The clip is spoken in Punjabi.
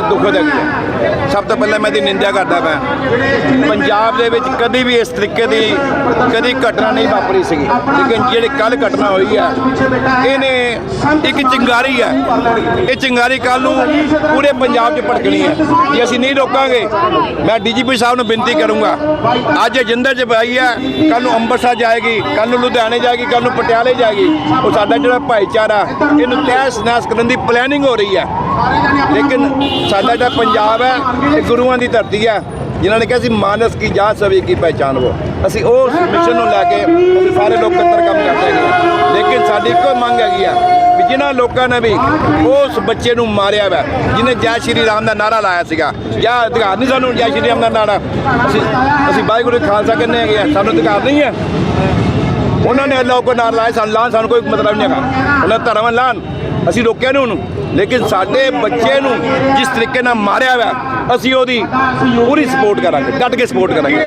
ਬੜੀ ਦੁਖਦ ਹੈਗੀ ਹੈ ਸਭ ਤੋਂ ਪਹਿਲਾਂ ਮੈਂ ਦੀ ਨਿੰਦਿਆ ਕਰਦਾ ਮੈਂ ਪੰਜਾਬ ਦੇ ਵਿੱਚ ਕਦੀ ਵੀ ਇਸ ਤਰੀਕੇ ਦੀ ਕਦੀ ਘਟਨਾ ਨਹੀਂ ਵਾਪਰੀ ਸੀਗੀ। ਲੇਕਿਨ ਜਿਹੜੀ ਕੱਲ ਘਟਨਾ ਹੋਈ ਹੈ, ਇਹਨੇ ਇੱਕ ਚਿੰਗਾਰੀ ਹੈ। ਇਹ ਚਿੰਗਾਰੀ ਕੱਲ ਨੂੰ ਪੂਰੇ ਪੰਜਾਬ 'ਚ ਭੜਕਣੀ ਹੈ। ਜੇ ਅਸੀਂ ਨਹੀਂ ਰੋਕਾਂਗੇ, ਮੈਂ ਡੀਜੀਪੀ ਸਾਹਿਬ ਨੂੰ ਬੇਨਤੀ ਕਰੂੰਗਾ, ਅੱਜ ਜਿੰਦਰ 'ਚ ਹੈ ਕੱਲ ਨੂੰ ਅੰਮ੍ਰਿਤਸਰ ਜਾਏਗੀ ਕੱਲ ਨੂੰ ਲੁਧਿਆਣੇ ਜਾਏਗੀ ਕੱਲ ਨੂੰ ਪਟਿਆਲੇ ਜਾਏਗੀ। ਉਹ ਸਾਡਾ ਜਿਹੜਾ ਭਾਈਚਾਰਾ, ਇਹਨੂੰ ਤਹਿਸ ਨਹਿਸ ਕਰਨ ਦੀ ਪਲੈਨਿੰਗ ਹੋ ਰਹੀ ਹੈ। ਲੇਕਿਨ ਸਾਡਾ ਜਿਹੜਾ ਪੰਜਾਬ ਹੈ, ਇਹ ਗੁਰੂਆਂ ਦੀ ਧਰਤੀ ਹੈ। ਜਿਨ੍ਹਾਂ ਨੇ ਕਿਹਾ ਸੀ, ਮਾਨਸ ਕੀ ਜਾਤ ਸਭੀ ਕੀ ਪਹਿਚਾਨ ਉਹ ਅਸੀਂ ਉਸ ਮਿਸ਼ਨ ਨੂੰ ਲੈ ਕੇ ਅਸੀਂ ਸਾਰੇ ਲੋਕ ਅੰਦਰ ਕੰਮ ਕਰਦੇ ਹੈਗੇ ਲੇਕਿਨ ਸਾਡੀ ਇੱਕੋ ਮੰਗ ਹੈਗੀ ਆ ਵੀ ਜਿਨ੍ਹਾਂ ਲੋਕਾਂ ਨੇ ਵੀ ਉਸ ਬੱਚੇ ਨੂੰ ਮਾਰਿਆ ਵਾ ਜਿਹਨੇ ਜੈ ਸ਼੍ਰੀ ਰਾਮ ਦਾ ਨਾਰਾ ਲਾਇਆ ਸੀਗਾ। ਜਾਂ ਅਧਿਕਾਰ ਨਹੀਂ ਸਾਨੂੰ ਜੈ ਸ਼੍ਰੀ ਰਾਮ ਦਾ ਨਾਰਾ। ਅਸੀਂ ਅਸੀਂ ਵਾਹਿਗੁਰੂ ਖਾਲਸਾ ਕਹਿੰਦੇ ਹੈਗੇ ਆ, ਸਾਨੂੰ ਅਧਿਕਾਰ ਨਹੀਂ ਹੈ। ਉਹਨਾਂ ਨੇ ਅੱਲਾਹ ਕੋ ਨਾਰਾ ਲਾਇਆ, ਸਾਨੂੰ ਲਾਉਣ ਸਾਨੂੰ ਕੋਈ ਮਤਲਬ ਨਹੀਂ ਹੈਗਾ। ਉਹਨਾਂ ਦਾ ਧਰਮ ਲਾਣ। ਅਸੀਂ ਰੋਕਿਆ ਨਹੀਂ ਉਹਨੂੰ। ਲੇਕਿਨ ਸਾਡੇ ਬੱਚੇ ਨੂੰ ਜਿਸ ਤਰੀਕੇ ਨਾਲ ਮਾਰਿਆ ਹੋਇਆ, ਅਸੀਂ ਉਹਦੀ ਪੂਰੀ ਸਪੋਰਟ ਕਰਾਂਗੇ ਡਟ ਕੇ ਸਪੋਰਟ ਕਰਾਂਗੇ।